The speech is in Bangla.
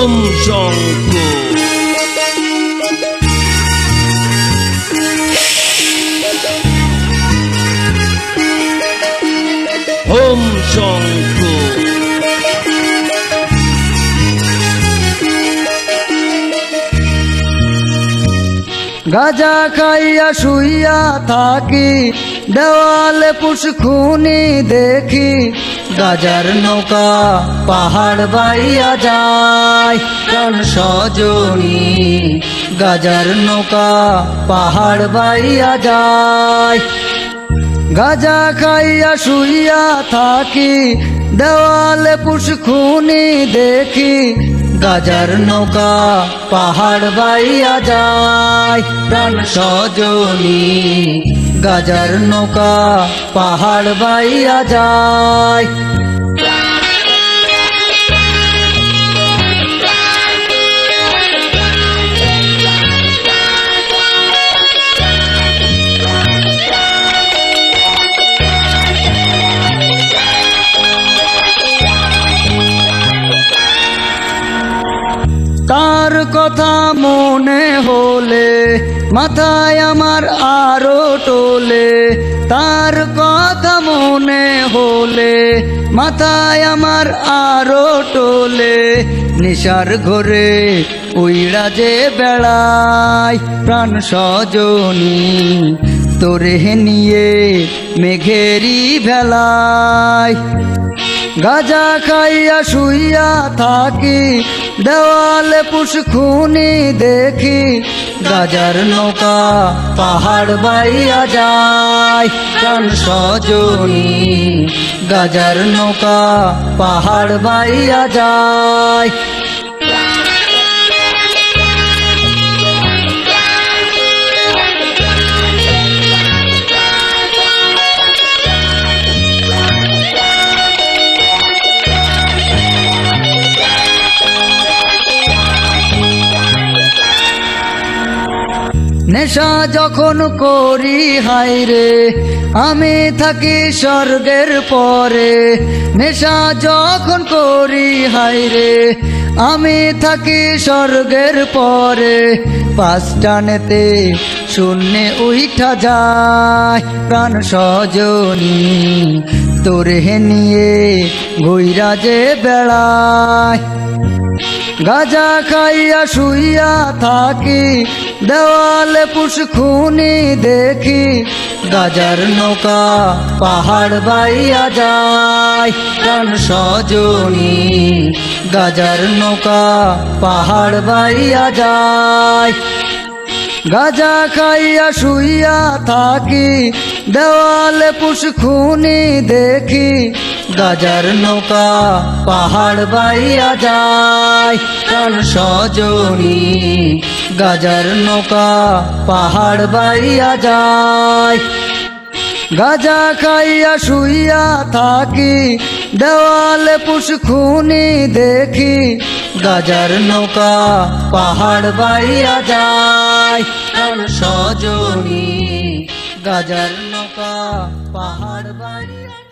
Om Jong-ko. গাজা খাইয়া শুইয়া থাকি, দেওয়ালে পুষ্কুনি দেখি, গাজার নৌকা পাহাড় বাইয়া যায়, প্রাণ সজনী, গাজার নৌকা পাহাড় বাইয়া যায়। গাজা খাইয়া শুইয়া থাকি, দেওয়ালে পুষ্কুনি দেখি গাজার নৌকা পাহাড় বাইয়া যায় প্রাণ সজনী। গাজার নৌকা পাহাড় বাইয়া যায় কথা মনে হলে, মাথায় আমার আরও টোলে। তার কথা মনে হলে, মাথায় আমার আরও টোলে। নিশার ঘরে উইড়া যে বেড়ায়, প্রাণ সজনী তোরে নিয়ে মেঘেরি ভেলায়। গাজা খাইয়া শুইয়া থাকি, দেওয়ালে পুষ্কুনি দেখি, গাজার নৌকা পাহাড় বাইয়া যায়। প্রাণ সজনী, গাজার নৌকা পাহাড় বাইয়া যায়। নেশা যখন করি হাই রে, আমি থাকি স্বর্গের পরে। নেশা যখন করি হাই রে, আমি থাকি স্বর্গের পরে। পাঁচটানেতে শূন্যে উইঠা যায়, প্রাণ সজনী তোরে নিয়ে ঘুইরা যে বেড়ায়। গাজা খাইয়া শুইয়া থাকি, দেওয়ালে পুষ্কুনি দেখি, গাজার নৌকা পাহাড় বাইয়া যায়, প্রাণ সজনী। গাজার নৌকা পাহাড় বাইয়া যায় গাজা খাইয়া শুইয়া থাকি, দেওয়ালে পুষ্কুনি দেখি, গাজার নৌকা পাহাড় বাইয়া যায়, প্রাণ সজনী। গাজার নৌকা পাহাড় বাইয়া যায়। গাজা খাইয়া শুইয়া থাকি দেওয়ালে পুষ্কুনি দেখি গাজার নৌকা পাহাড় বাইয়া যায়। সজনী গাজার নৌকা পাহাড় বাইয়া